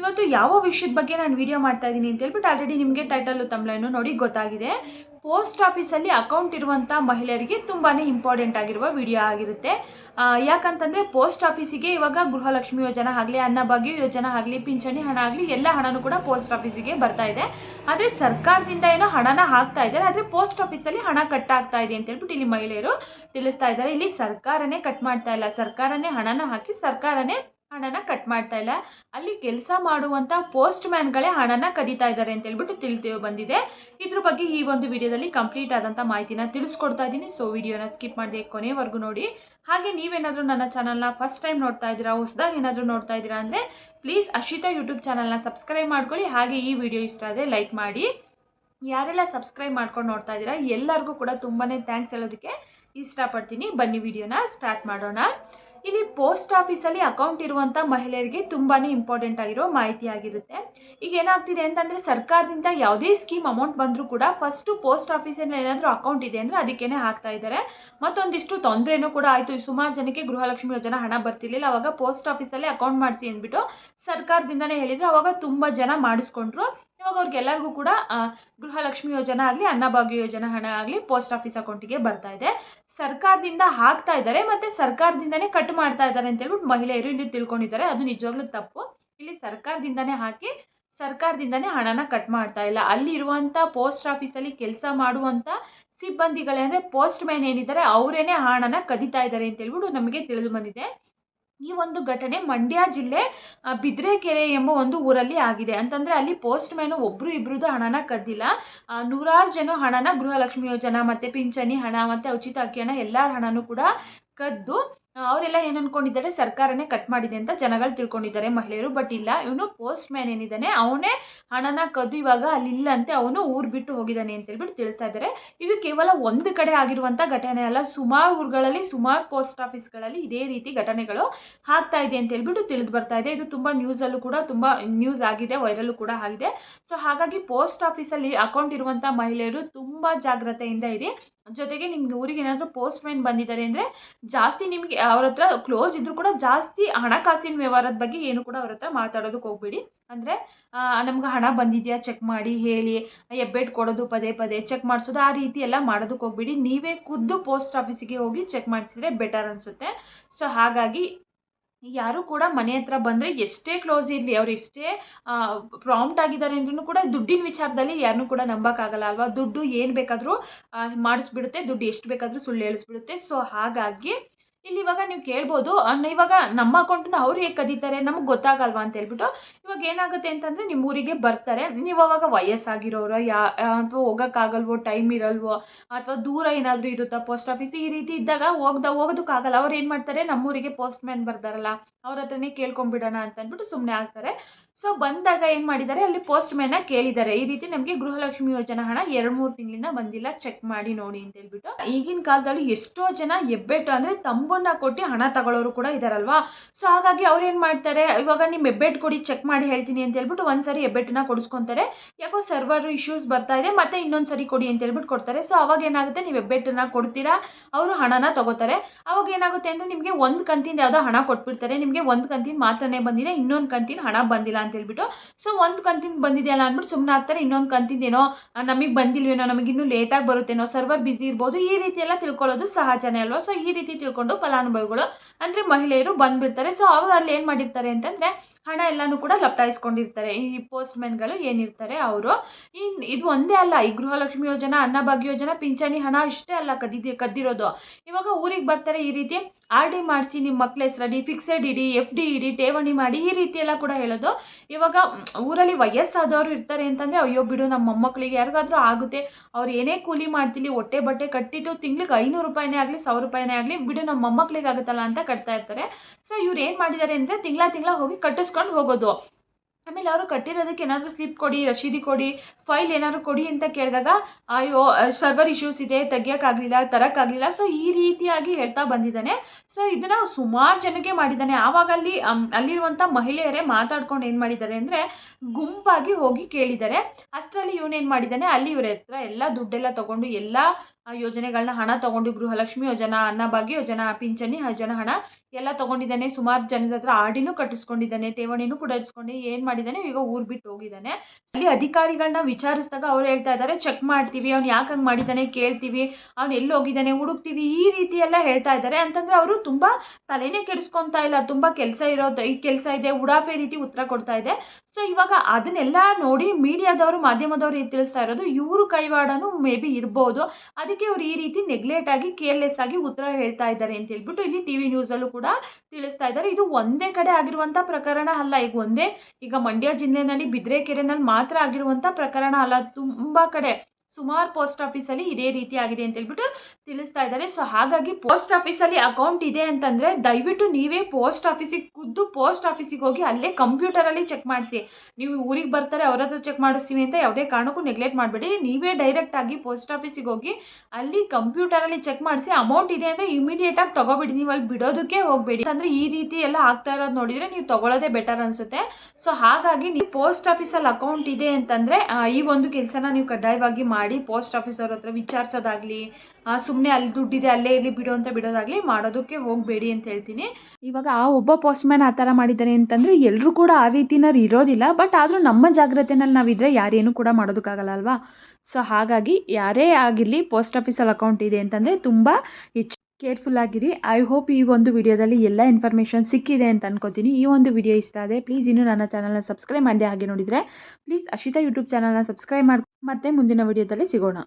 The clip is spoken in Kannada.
ಇವತ್ತು ಯಾವ ವಿಷಯದ ಬಗ್ಗೆ ನಾನು ವಿಡಿಯೋ ಮಾಡ್ತಾ ಇದ್ದೀನಿ ಅಂತ ಹೇಳ್ಬಿಟ್ಟು ಆಲ್ರೆಡಿ ನಿಮಗೆ ಟೈಟಲ್ಲು ತಮ್ಲೈನು ನೋಡಿ ಗೊತ್ತಾಗಿದೆ. ಪೋಸ್ಟ್ ಆಫೀಸಲ್ಲಿ ಅಕೌಂಟ್ ಇರುವಂಥ ಮಹಿಳೆಯರಿಗೆ ತುಂಬಾ ಇಂಪಾರ್ಟೆಂಟ್ ಆಗಿರುವ ವಿಡಿಯೋ ಆಗಿರುತ್ತೆ. ಯಾಕಂತಂದರೆ ಪೋಸ್ಟ್ ಆಫೀಸಿಗೆ ಇವಾಗ ಗೃಹಲಕ್ಷ್ಮಿ ಯೋಜನೆ ಆಗಲಿ ಅನ್ನಭಾಗ್ಯ ಯೋಜನೆ ಆಗಲಿ, ಪಿಂಚಣಿ ಹಣ ಆಗಲಿ, ಎಲ್ಲ ಹಣನೂ ಕೂಡ ಪೋಸ್ಟ್ ಆಫೀಸಿಗೆ ಬರ್ತಾ ಇದೆ. ಆದರೆ ಸರ್ಕಾರದಿಂದ ಏನೋ ಹಣನ ಹಾಕ್ತಾ ಇದ್ದಾರೆ, ಆದರೆ ಪೋಸ್ಟ್ ಆಫೀಸಲ್ಲಿ ಹಣ ಕಟ್ ಆಗ್ತಾ ಇದೆ ಅಂತ ಹೇಳ್ಬಿಟ್ಟು ಇಲ್ಲಿ ಮಹಿಳೆಯರು ತಿಳಿಸ್ತಾ ಇದ್ದಾರೆ. ಇಲ್ಲಿ ಸರ್ಕಾರನೇ ಕಟ್ ಮಾಡ್ತಾ ಇಲ್ಲ. ಸರ್ಕಾರನೇ ಹಣನ ಹಾಕಿ ಸರ್ಕಾರನೇ ಹಣನ ಕಟ್ ಮಾಡ್ತಾ ಇಲ್ಲ. ಅಲ್ಲಿ ಕೆಲಸ ಮಾಡುವಂಥ ಪೋಸ್ಟ್ ಮ್ಯಾನ್ಗಳೇ ಹಣನ ಕದೀತಾ ಇದ್ದಾರೆ ಅಂತ ಹೇಳ್ಬಿಟ್ಟು ತಿಳಿದು ಬಂದಿದೆ. ಇದ್ರ ಬಗ್ಗೆ ಈ ಒಂದು ವಿಡಿಯೋದಲ್ಲಿ ಕಂಪ್ಲೀಟ್ ಆದಂಥ ಮಾಹಿತಿನ ತಿಳಿಸ್ಕೊಡ್ತಾ ಇದ್ದೀನಿ. ಸೊ ವಿಡಿಯೋನ ಸ್ಕಿಪ್ ಮಾಡಿದೆ ಕೊನೆವರೆಗೂ ನೋಡಿ. ಹಾಗೆ ನೀವೇನಾದರೂ ನನ್ನ ಚಾನಲ್ನ ಫಸ್ಟ್ ಟೈಮ್ ನೋಡ್ತಾ ಇದ್ದೀರಾ, ಹೊಸದಾಗಿ ಏನಾದರೂ ನೋಡ್ತಾ ಇದ್ದೀರಾ ಅಂದರೆ ಪ್ಲೀಸ್ ಅಶಿತಾ ಯೂಟ್ಯೂಬ್ ಚಾನಲ್ನ ಸಬ್ಸ್ಕ್ರೈಬ್ ಮಾಡ್ಕೊಳ್ಳಿ. ಹಾಗೆ ಈ ವಿಡಿಯೋ ಇಷ್ಟ ಆದರೆ ಲೈಕ್ ಮಾಡಿ. ಯಾರೆಲ್ಲ ಸಬ್ಸ್ಕ್ರೈಬ್ ಮಾಡ್ಕೊಂಡು ನೋಡ್ತಾ ಇದ್ದೀರಾ, ಎಲ್ಲರಿಗೂ ಕೂಡ ತುಂಬಾ ಥ್ಯಾಂಕ್ಸ್ ಹೇಳೋದಕ್ಕೆ ಇಷ್ಟಪಡ್ತೀನಿ. ಬನ್ನಿ ವಿಡಿಯೋನ ಸ್ಟಾರ್ಟ್ ಮಾಡೋಣ. ಇಲ್ಲಿ ಪೋಸ್ಟ್ ಆಫೀಸಲ್ಲಿ ಅಕೌಂಟ್ ಇರುವಂಥ ಮಹಿಳೆಯರಿಗೆ ತುಂಬಾ ಇಂಪಾರ್ಟೆಂಟ್ ಆಗಿರೋ ಮಾಹಿತಿ ಆಗಿರುತ್ತೆ. ಈಗ ಏನಾಗ್ತಿದೆ ಅಂತಂದರೆ ಸರ್ಕಾರದಿಂದ ಯಾವುದೇ ಸ್ಕೀಮ್ ಅಮೌಂಟ್ ಬಂದರೂ ಕೂಡ ಫಸ್ಟು ಪೋಸ್ಟ್ ಆಫೀಸಲ್ಲಿ ಏನಾದರೂ ಅಕೌಂಟ್ ಇದೆ ಅಂದರೆ ಅದಕ್ಕೇನೆ ಹಾಕ್ತಾ ಇದ್ದಾರೆ. ಮತ್ತೊಂದಿಷ್ಟು ತೊಂದರೆನೂ ಕೂಡ ಆಯಿತು. ಸುಮಾರು ಜನಕ್ಕೆ ಗೃಹಲಕ್ಷ್ಮಿ ಯೋಜನೆ ಹಣ ಬರ್ತಿರ್ಲಿಲ್ಲ. ಅವಾಗ ಪೋಸ್ಟ್ ಆಫೀಸಲ್ಲಿ ಅಕೌಂಟ್ ಮಾಡಿಸಿ ಅಂದ್ಬಿಟ್ಟು ಸರ್ಕಾರದಿಂದನೇ ಹೇಳಿದ್ರು. ಅವಾಗ ತುಂಬ ಜನ ಮಾಡಿಸ್ಕೊಂಡ್ರು. ಇವಾಗ ಅವ್ರಿಗೆಲ್ಲರಿಗೂ ಕೂಡ ಗೃಹಲಕ್ಷ್ಮಿ ಯೋಜನಾ ಆಗಲಿ, ಅನ್ನಭಾಗ್ಯ ಯೋಜನಾ ಹಣ ಆಗಲಿ ಪೋಸ್ಟ್ ಆಫೀಸ್ ಅಕೌಂಟಿಗೆ ಬರ್ತಾ ಇದೆ. ಸರ್ಕಾರದಿಂದ ಹಾಕ್ತಾ ಇದ್ದಾರೆ, ಮತ್ತೆ ಸರ್ಕಾರದಿಂದನೇ ಕಟ್ ಮಾಡ್ತಾ ಇದ್ದಾರೆ ಅಂತ ಹೇಳ್ಬಿಟ್ಟು ಮಹಿಳೆಯರು ಇಲ್ಲಿ ತಿಳ್ಕೊಂಡಿದ್ದಾರೆ. ಅದು ನಿಜವಾಗ್ಲೂ ತಪ್ಪು. ಇಲ್ಲಿ ಸರ್ಕಾರದಿಂದನೇ ಹಾಕಿ, ಸರ್ಕಾರದಿಂದನೇ ಹಣನ ಕಟ್ ಮಾಡ್ತಾ ಇಲ್ಲ. ಅಲ್ಲಿ ಇರುವಂಥ ಪೋಸ್ಟ್ ಆಫೀಸಲ್ಲಿ ಕೆಲಸ ಮಾಡುವಂಥ ಸಿಬ್ಬಂದಿಗಳೇ ಅಂದರೆ ಪೋಸ್ಟ್ ಮ್ಯಾನ್ ಏನಿದ್ದಾರೆ, ಅವರೇನೆ ಹಣನ ಕದೀತಾ ಇದ್ದಾರೆ ಅಂತ ಹೇಳ್ಬಿಟ್ಟು ನಮಗೆ ತಿಳಿದು ಬಂದಿದೆ. ಈ ಒಂದು ಘಟನೆ ಮಂಡ್ಯ ಜಿಲ್ಲೆ ಬಿದ್ರೆಕೆರೆ ಎಂಬ ಒಂದು ಊರಲ್ಲಿ ಆಗಿದೆ. ಅಂತಂದ್ರೆ ಅಲ್ಲಿ ಪೋಸ್ಟ್ ಮ್ಯಾನು ಒಬ್ರು ಇಬ್ಬರದ್ದು ಹಣನ ಕದ್ದಿಲ್ಲ. ನೂರಾರು ಜನ ಹಣನ ಗೃಹಲಕ್ಷ್ಮಿ ಯೋಜನಾ, ಮತ್ತೆ ಪಿಂಚಣಿ ಹಣ, ಮತ್ತೆ ಉಚಿತ ಅಕ್ಕಿ ಹಣ, ಎಲ್ಲರ ಹಣನೂ ಕೂಡ ಕದ್ದು. ಅವರೆಲ್ಲ ಏನು ಅನ್ಕೊಂಡಿದ್ದಾರೆ, ಸರ್ಕಾರನೇ ಕಟ್ ಮಾಡಿದೆ ಅಂತ ಜನಗಳು ತಿಳ್ಕೊಂಡಿದ್ದಾರೆ ಮಹಿಳೆಯರು. ಬಟ್ ಇಲ್ಲ, ಇವನು ಪೋಸ್ಟ್ ಮ್ಯಾನ್ ಏನಿದ್ದಾನೆ, ಅವನೇ ಹಣನ ಕದ್ದು ಇವಾಗ ಅಲ್ಲಿ ಇಲ್ಲಂತೆ ಅವನು ಊರು ಬಿಟ್ಟು ಹೋಗಿದ್ದಾನೆ ಅಂತ ಹೇಳ್ಬಿಟ್ಟು ತಿಳಿಸ್ತಾ ಇದ್ದಾರೆ. ಇದು ಕೇವಲ ಒಂದು ಕಡೆ ಆಗಿರುವಂಥ ಘಟನೆ ಅಲ್ಲ, ಸುಮಾರು ಊರುಗಳಲ್ಲಿ, ಸುಮಾರು ಪೋಸ್ಟ್ ಆಫೀಸ್ಗಳಲ್ಲಿ ಇದೇ ರೀತಿ ಘಟನೆಗಳು ಆಗ್ತಾ ಇದೆ ಅಂತ ಹೇಳ್ಬಿಟ್ಟು ತಿಳಿದು ಬರ್ತಾ ಇದೆ. ಇದು ತುಂಬ ನ್ಯೂಸಲ್ಲೂ ಕೂಡ, ತುಂಬ ನ್ಯೂಸ್ ಆಗಿದೆ ವೈರಲ್ಲು ಕೂಡ ಆಗಿದೆ. ಸೊ ಹಾಗಾಗಿ ಪೋಸ್ಟ್ ಆಫೀಸಲ್ಲಿ ಅಕೌಂಟ್ ಇರುವಂಥ ಮಹಿಳೆಯರು ತುಂಬ ಜಾಗ್ರತೆಯಿಂದ ಇರಿ ಜೊತೆಗೆ ನಿಮ್ಗೆ ಊರಿಗೆ ಏನಾದರೂ ಪೋಸ್ಟ್ ಮ್ಯಾನ್ ಬಂದಿದ್ದಾರೆ ಅಂದರೆ ಜಾಸ್ತಿ ನಿಮಗೆ ಅವ್ರ ಹತ್ರ ಕ್ಲೋಸ್ ಇದ್ದರೂ ಕೂಡ ಜಾಸ್ತಿ ಹಣಕಾಸಿನ ವ್ಯವಹಾರದ ಬಗ್ಗೆ ಏನು ಕೂಡ ಅವ್ರ ಹತ್ರ ಮಾತಾಡೋದಕ್ಕೆ ಹೋಗ್ಬೇಡಿ. ಅಂದರೆ ನಮ್ಗೆ ಹಣ ಬಂದಿದೆಯಾ ಚೆಕ್ ಮಾಡಿ, ಹೇಳಿ, ಎಬ್ಬೇಟ್ ಕೊಡೋದು ಪದೇ ಪದೇ ಚೆಕ್ ಮಾಡಿಸೋದು, ಆ ರೀತಿ ಎಲ್ಲ ಮಾಡೋದಕ್ಕೆ ಹೋಗ್ಬೇಡಿ. ನೀವೇ ಖುದ್ದು ಪೋಸ್ಟ್ ಆಫೀಸಿಗೆ ಹೋಗಿ ಚೆಕ್ ಮಾಡಿಸಿದ್ರೆ ಬೆಟರ್ ಅನಿಸುತ್ತೆ. ಸೊ ಹಾಗಾಗಿ ಯಾರು ಕೂಡ ಮನೆ ಹತ್ರ ಬಂದರೆ ಎಷ್ಟೇ ಕ್ಲೋಸ್ ಇರಲಿ, ಅವ್ರು ಎಷ್ಟೇ ಪ್ರಾಂಪ್ಟ್ ಆಗಿದ್ದಾರೆ ಅಂದ್ರೂ ಕೂಡ ದುಡ್ಡಿನ ವಿಚಾರದಲ್ಲಿ ಯಾರನ್ನೂ ಕೂಡ ನಂಬೋಕ್ಕಾಗಲ್ಲ ಅಲ್ವಾ? ದುಡ್ಡು ಏನು ಬೇಕಾದರೂ ಮಾಡಿಸ್ಬಿಡುತ್ತೆ, ದುಡ್ಡು ಎಷ್ಟು ಬೇಕಾದರೂ ಸುಳ್ಳು ಹೇಳಿಸ್ಬಿಡುತ್ತೆ. ಸೊ ಹಾಗಾಗಿ ಇಲ್ಲಿ ಇವಾಗ ನೀವು ಕೇಳ್ಬೋದು ಇವಾಗ ನಮ್ಮ ಅಕೌಂಟನ್ನ ಅವ್ರು ಹೇಗೆ ಕದೀತಾರೆ ನಮಗೆ ಗೊತ್ತಾಗಲ್ವಾ ಅಂತ ಹೇಳ್ಬಿಟ್ಟು, ಇವಾಗ ಏನಾಗುತ್ತೆ ಅಂತಂದರೆ ನಿಮ್ಮ ಊರಿಗೆ ಬರ್ತಾರೆ. ನೀವು ಅವಾಗ ವಯಸ್ಸಾಗಿರೋರು, ಯಾ, ಅಥವಾ ಹೋಗೋಕ್ಕಾಗಲ್ವೋ ಟೈಮ್ ಇರಲ್ವೋ, ಅಥವಾ ದೂರ ಏನಾದರೂ ಇರುತ್ತಾ ಪೋಸ್ಟ್ ಆಫೀಸ್ ಈ ರೀತಿ ಇದ್ದಾಗ ಹೋಗ್ದ ಹೋಗೋದಕ್ಕಾಗಲ್ಲ ಅವ್ರು ಏನು ಮಾಡ್ತಾರೆ ನಮ್ಮೂರಿಗೆ ಪೋಸ್ಟ್ ಮ್ಯಾನ್ ಬರ್ತಾರಲ್ಲ, ಅವ್ರ ಹತ್ರನೇ ಕೇಳ್ಕೊಂಬಿಡೋಣ ಅಂತ ಅಂದ್ಬಿಟ್ಟು ಸುಮ್ಮನೆ ಆಗ್ತಾರೆ. ಸೊ ಬಂದಾಗ ಏನು ಮಾಡಿದ್ದಾರೆ, ಅಲ್ಲಿ ಪೋಸ್ಟ್ ಮ್ಯಾನ್ನ ಕೇಳಿದ್ದಾರೆ. ಈ ರೀತಿ ನಮಗೆ ಗೃಹಲಕ್ಷ್ಮಿ ಯೋಜನಾ ಹಣ ಎರಡು ಮೂರು ತಿಂಗಳಿಂದ ಬಂದಿಲ್ಲ. ಚೆಕ್ ಮಾಡಿ ನೋಡಿ ಅಂತ ಹೇಳ್ಬಿಟ್ಟು, ಈಗಿನ ಕಾಲದಲ್ಲಿ ಎಷ್ಟೋ ಜನ ಹೆಬ್ಬೆಟ್ಟು ಅಂದರೆ ತಂಬನ್ನ ಕೊಟ್ಟು ಹಣ ತಗೊಳ್ಳೋರು ಕೂಡ ಇದ್ದಾರಲ್ವಾ ಸೊ ಹಾಗಾಗಿ ಅವ್ರು ಏನು ಮಾಡ್ತಾರೆ? ಇವಾಗ ನಿಮ್ಮ ಹೆಬ್ಬೆಟ್ ಕೊಡಿ ಚೆಕ್ ಮಾಡಿ ಹೇಳ್ತೀನಿ ಅಂತ ಹೇಳ್ಬಿಟ್ಟು ಒಂದ್ಸರಿ ಹೆಬ್ಬೆಟ್ಟನ್ನ ಕೊಡಿಸ್ಕೊಂತಾರೆ. ಯಾಕೋ ಸರ್ವರ್ ಇಶ್ಯೂಸ್ ಬರ್ತಾ ಇದೆ, ಮತ್ತೆ ಇನ್ನೊಂದ್ಸರಿ ಕೊಡಿ ಅಂತ ಹೇಳ್ಬಿಟ್ಟು ಕೊಡ್ತಾರೆ. ಸೊ ಅವಾಗ ಏನಾಗುತ್ತೆ? ನೀವು ಹೆಬ್ಬೆಟ್ಟನ್ನ ಕೊಡ್ತೀರಾ? ಅವರು ಹಣನ ತಗೋತಾರೆ. ಅವಾಗ ಏನಾಗುತ್ತೆ ಅಂದರೆ ನಿಮಗೆ ಒಂದು ಕಂತಿಂದ ಯಾವುದೋ ಹಣ ಕೊಟ್ಬಿಡ್ತಾರೆ. ನಿಮಗೆ ಒಂದು ಕಂತಿನ ಮಾತ್ರನೇ ಬಂದಿದೆ, ಇನ್ನೊಂದು ಕಂತಿನ ಹಣ ಬಂದಿಲ್ಲ ಅಂತ ಹೇಳ್ಬಿಟ್ಟು. ಸೊ ಒಂದು ಕಂತಿನ ಬಂದಿದೆಯಲ್ಲ ಅಂದ್ಬಿಟ್ಟು ಸುಮ್ಮನೆ ಆಗ್ತಾರೆ ಇನ್ನೊಂದು ಕಂತಿಂದ ಏನೋ ನಮಗೆ ಬಂದಿಲ್ವೇನೋ, ನಮಗೆ ಇನ್ನೂ ಲೇಟಾಗಿ ಬರುತ್ತೇನೋ ಸರ್ವರ್ ಬಿಸಿ ಇರ್ಬೋದು, ಈ ರೀತಿ ಎಲ್ಲ ತಿಳ್ಕೊಳ್ಳೋದು ಸಹಜನೇ ಅಲ್ವಾ? ಸೊ ಈ ರೀತಿ ತಿಳ್ಕೊಂಡು ಫಲಾನುಭವಿಗಳು ಅಂದರೆ ಮಹಿಳೆಯರು ಬಂದ್ಬಿಡ್ತಾರೆ. ಸೊ ಅವರು ಅಲ್ಲಿ ಏನು ಮಾಡಿರ್ತಾರೆ ಅಂತಂದರೆ ಹಣ ಎಲ್ಲನೂ ಕೂಡ ಲಪ್ಟಾಯಿಸ್ಕೊಂಡಿರ್ತಾರೆ ಈ ಪೋಸ್ಟ್ ಮ್ಯಾನ್ಗಳು ಏನಿರ್ತಾರೆ ಅವರು? ಇನ್ನು ಇದು ಒಂದೇ ಅಲ್ಲ, ಈ ಗೃಹಲಕ್ಷ್ಮಿ ಯೋಜನಾ, ಅನ್ನಭಾಗ್ಯ ಯೋಜನಾ, ಪಿಂಚಣಿ ಹಣ ಇಷ್ಟೇ ಅಲ್ಲ ಕದ್ದಿದ್ದು ಕದ್ದಿರೋದು. ಇವಾಗ ಊರಿಗೆ ಬರ್ತಾರೆ ಈ ರೀತಿ ಆರ್ ಡಿ ಮಾಡಿಸಿ ನಿಮ್ಮ ಮಕ್ಳ ಹೆಸರಲ್ಲಿ ಫಿಕ್ಸೆಡ್ ಇಡಿ ಎಫ್ ಡಿ ಇಡಿ, ಠೇವಣಿ ಮಾಡಿ, ಈ ರೀತಿ ಎಲ್ಲ ಕೂಡ ಹೇಳೋದು. ಇವಾಗ ಊರಲ್ಲಿ ವಯಸ್ಸಾದವರು ಇರ್ತಾರೆ ಅಂತಂದರೆ, ಅಯ್ಯೋ ಬಿಡು ನಮ್ಮ ಮೊಮ್ಮಕ್ಕಳಿಗೆ ಯಾರಿಗಾದ್ರೂ ಆಗುತ್ತೆ. ಅವ್ರು ಏನೇ ಕೂಲಿ ಮಾಡ್ತಿಲಿ, ಹೊಟ್ಟೆ ಬಟ್ಟೆ ಕಟ್ಟಿಟ್ಟು ತಿಂಗ್ಳಿಗೆ ಐನೂರು ರೂಪಾಯಿನೇ ಆಗಲಿ, ಸಾವಿರ ರೂಪಾಯಿನೇ ಆಗಲಿ, ಬಿಡು ನಮ್ಮ ಮೊಮ್ಮಕ್ಕಳಿಗೆ ಆಗುತ್ತಲ್ಲ ಅಂತ ಕಟ್ತಾ ಇರ್ತಾರೆ. ಸೊ ಇವ್ರು ಏನು ಮಾಡಿದ್ದಾರೆ ಅಂದರೆ, ತಿಂಗಳ ತಿಂಗಳ ಹೋಗಿ ಕಟ್ಟಿಸ್ಕೊಂಡು ಹೋಗೋದು. ಆಮೇಲೆ ಅವರು ಕಟ್ಟಿರೋದಕ್ಕೆ ಏನಾದರೂ ಸ್ಲಿಪ್ ಕೊಡಿ, ರಶೀದಿ ಕೊಡಿ ಫೈಲ್ ಏನಾದರೂ ಕೊಡಿ ಅಂತ ಕೇಳಿದಾಗ, ಅಯ್ಯೋ ಸರ್ವರ್ ಇಶ್ಯೂಸ್ ಇದೆ, ತೆಗಿಯೋಕ್ಕಾಗಲಿಲ್ಲ, ತರೋಕ್ಕಾಗಲಿಲ್ಲ. ಸೊ ಈ ರೀತಿಯಾಗಿ ಹೇಳ್ತಾ ಬಂದಿದ್ದಾನೆ. ಸೊ ಇದನ್ನು ಸುಮಾರು ಜನಕ್ಕೆ ಮಾಡಿದ್ದಾನೆ. ಆವಾಗ ಅಲ್ಲಿ ಅಲ್ಲಿರುವಂಥ ಮಹಿಳೆಯರೇ ಮಾತಾಡ್ಕೊಂಡು ಏನು ಮಾಡಿದ್ದಾರೆ ಅಂದರೆ, ಗುಂಪಾಗಿ ಹೋಗಿ ಕೇಳಿದ್ದಾರೆ. ಅಷ್ಟರಲ್ಲಿ ಇವನೇನು ಮಾಡಿದ್ದಾನೆ, ಅಲ್ಲಿ ಇವರ ಹತ್ರ ಎಲ್ಲ ದುಡ್ಡೆಲ್ಲ ತೊಗೊಂಡು, ಎಲ್ಲ ಯೋಜನೆಗಳನ್ನ ಹಣ ತಗೊಂಡು ಗೃಹಲಕ್ಷ್ಮಿ ಯೋಜನಾ ಅನ್ನಭಾಗ್ಯ ಯೋಜನಾ, ಪಿಂಚಣಿ ಯೋಜನಾ ಹಣ ಎಲ್ಲ ತೊಗೊಂಡಿದ್ದಾನೆ. ಸುಮಾರು ಜನದ ಹತ್ರ ಆರ್ ಕಟ್ಟಿಸ್ಕೊಂಡಿದ್ದಾನೆ. ಠೇವಣಿನೂ ಕೂಡ ಇಟ್ಸ್ಕೊಂಡು ಏನು ಮಾಡಿದ್ದಾನೆ? ಈಗ ಊರ್ ಬಿಟ್ಟು ಹೋಗಿದ್ದಾನೆ. ಅಲ್ಲಿ ಅಧಿಕಾರಿಗಳನ್ನ ವಿಚಾರಿಸಿದಾಗ ಅವ್ರು ಹೇಳ್ತಾ ಇದ್ದಾರೆ, ಚೆಕ್ ಮಾಡ್ತೀವಿ. ಅವ್ನು ಯಾಕೆ ಹಂಗೆ ಮಾಡಿದ್ದಾನೆ? ಕೇಳ್ತೀವಿ. ಅವ್ನು ಎಲ್ಲಿ ಹೋಗಿದ್ದಾನೆ? ಹುಡುಕ್ತೀವಿ. ಈ ರೀತಿ ಎಲ್ಲ ಹೇಳ್ತಾ ಇದ್ದಾರೆ. ಅಂತಂದ್ರೆ ಅವರು ತುಂಬಾ ತಲೆನೇ ಕೆಡಿಸ್ಕೊತಾ ಇಲ್ಲ. ತುಂಬಾ ಕೆಲಸ ಇರೋದು, ಈ ಕೆಲಸ ಇದೆ. ಉಡಾಫೆ ರೀತಿ ಉತ್ತರ ಕೊಡ್ತಾ ಇದೆ. ಸೊ ಇವಾಗ ಅದನ್ನೆಲ್ಲ ನೋಡಿ ಮೀಡಿಯಾದವರು, ಮಾಧ್ಯಮದವರು ಇದು ತಿಳಿಸ್ತಾ ಇರೋದು, ಇವರು ಕೈವಾಡನು ಮೇ ಬಿ ಇರ್ಬೋದು. ಅದಕ್ಕೆ ಇವ್ರು ಈ ರೀತಿ ನೆಗ್ಲೆಕ್ಟ್ ಆಗಿ ಕೇರ್ಲೆಸ್ ಆಗಿ ಉತ್ತರ ಹೇಳ್ತಾ ಇದ್ದಾರೆ ಅಂತ ಹೇಳ್ಬಿಟ್ಟು ಇಲ್ಲಿ ಟಿ ವಿ ನ್ಯೂಸಲ್ಲೂ ಕೂಡ ತಿಳಿಸ್ತಾ ಇದ್ದಾರೆ. ಇದು ಒಂದೇ ಕಡೆ ಆಗಿರುವಂಥ ಪ್ರಕರಣ ಅಲ್ಲ. ಈಗ ಒಂದೇ, ಈಗ ಮಂಡ್ಯ ಜಿಲ್ಲೆನಲ್ಲಿ ಬಿದ್ರೆಕೆರೆನಲ್ಲಿ ಮಾತ್ರ ಆಗಿರುವಂಥ ಪ್ರಕರಣ ಅಲ್ಲ. ತುಂಬ ಕಡೆ ಸುಮಾರು ಪೋಸ್ಟ್ ಆಫೀಸಲ್ಲಿ ಇದೇ ರೀತಿ ಆಗಿದೆ ಅಂತ ಹೇಳ್ಬಿಟ್ಟು ತಿಳಿಸ್ತಾ ಇದ್ದಾರೆ. ಸೊ ಹಾಗಾಗಿ ಪೋಸ್ಟ್ ಆಫೀಸಲ್ಲಿ ಅಕೌಂಟ್ ಇದೆ ಅಂತಂದರೆ ದಯವಿಟ್ಟು ನೀವೇ ಪೋಸ್ಟ್ ಆಫೀಸಿಗೆ ಖುದ್ದು ಪೋಸ್ಟ್ ಆಫೀಸಿಗೆ ಹೋಗಿ ಅಲ್ಲೇ ಕಂಪ್ಯೂಟರಲ್ಲಿ ಚೆಕ್ ಮಾಡಿಸಿ. ನೀವು ಊರಿಗೆ ಬರ್ತಾರೆ ಅವ್ರ ಹತ್ರ ಚೆಕ್ ಮಾಡಿಸ್ತೀವಿ ಅಂತ ಯಾವುದೇ ಕಾರಣಕ್ಕೂ ನೆಗ್ಲೆಕ್ಟ್ ಮಾಡಬೇಡಿ. ನೀವೇ ಡೈರೆಕ್ಟಾಗಿ ಪೋಸ್ಟ್ ಆಫೀಸಿಗೆ ಹೋಗಿ ಅಲ್ಲಿ ಕಂಪ್ಯೂಟರಲ್ಲಿ ಚೆಕ್ ಮಾಡಿಸಿ ಅಮೌಂಟ್ ಇದೆ ಅಂದರೆ ಇಮಿಡಿಯೇಟಾಗಿ ತಗೋಬಿಡಿ. ನೀವು ಅಲ್ಲಿ ಬಿಡೋದಕ್ಕೆ ಹೋಗಬೇಡಿ. ಅಂದರೆ ಈ ರೀತಿ ಎಲ್ಲ ಆಗ್ತಾ ಇರೋದು ನೋಡಿದರೆ ನೀವು ತೊಗೊಳ್ಳೋದೇ ಬೆಟರ್ ಅನಿಸುತ್ತೆ. ಸೊ ಹಾಗಾಗಿ ನೀವು ಪೋಸ್ಟ್ ಆಫೀಸಲ್ಲಿ ಅಕೌಂಟ್ ಇದೆ ಅಂತಂದರೆ ಈ ಒಂದು ಕೆಲಸನ ನೀವು ಕಡ್ಡಾಯವಾಗಿ ಮಾಡಿ ಪೋಸ್ಟ್ ಆಫೀಸ್ ಅವ್ರ ಹತ್ರ ವಿಚಾರಿಸೋದಾಗಲಿ ಸುಮ್ಮನೆ ಅಲ್ಲಿ ದುಡ್ಡಿದೆ, ಅಲ್ಲೇ ಇಲ್ಲಿ ಬಿಡು ಅಂತ ಬಿಡೋದಾಗಲಿ ಮಾಡೋದಕ್ಕೆ ಹೋಗಬೇಡಿ ಅಂತ ಹೇಳ್ತೀನಿ. ಇವಾಗ ಆ ಒಬ್ಬ ಪೋಸ್ಟ್ಮ್ಯಾನ್ ಆ ಥರ ಮಾಡಿದ್ದಾರೆ ಅಂತಂದರೆ ಎಲ್ಲರೂ ಕೂಡ ಆ ರೀತಿನವ್ರು ಇರೋದಿಲ್ಲ ಬಟ್ ಆದರೂ ನಮ್ಮ ಜಾಗ್ರತೆನಲ್ಲಿ ನಾವಿದ್ರೆ ಯಾರೇನು ಕೂಡ ಮಾಡೋದಕ್ಕಾಗಲ್ಲ ಅಲ್ವಾ? ಸೊ ಹಾಗಾಗಿ ಯಾರೇ ಆಗಿರಲಿ ಪೋಸ್ಟ್ ಆಫೀಸಲ್ಲಿ ಅಕೌಂಟ್ ಇದೆ ಅಂತಂದರೆ ತುಂಬ ಹೆಚ್ಚು ಕೇರ್ಫುಲ್ ಆಗಿರಿ. ಐ ಹೋಪ್ ಈ ಒಂದು ವಿಡಿಯೋದಲ್ಲಿ ಎಲ್ಲ ಇನ್ಫಾರ್ಮೇಷನ್ ಸಿಕ್ಕಿದೆ ಅಂತ ಅನ್ಕೋತೀನಿ. ಈ ಒಂದು ವಿಡಿಯೋ ಇಷ್ಟ ಆದರೆ ಪ್ಲೀಸ್ ಇನ್ನೂ ನನ್ನ ಚಾನಲ್ನ ಸಬ್ಸ್ಕ್ರೈಬ್ ಮಾಡಿ ಹಾಗೆ ನೋಡಿದರೆ ಪ್ಲೀಸ್ ಅಶಿತಾ ಯೂಟ್ಯೂಬ್ ಚಾನಲ್ನ ಸಬ್ಸ್ಕ್ರೈಬ್ ಮಾಡಿ ಮತ್ತೆ ಮುಂದಿನ ವಿಡಿಯೋದಲ್ಲಿ ಸಿಗೋಣ.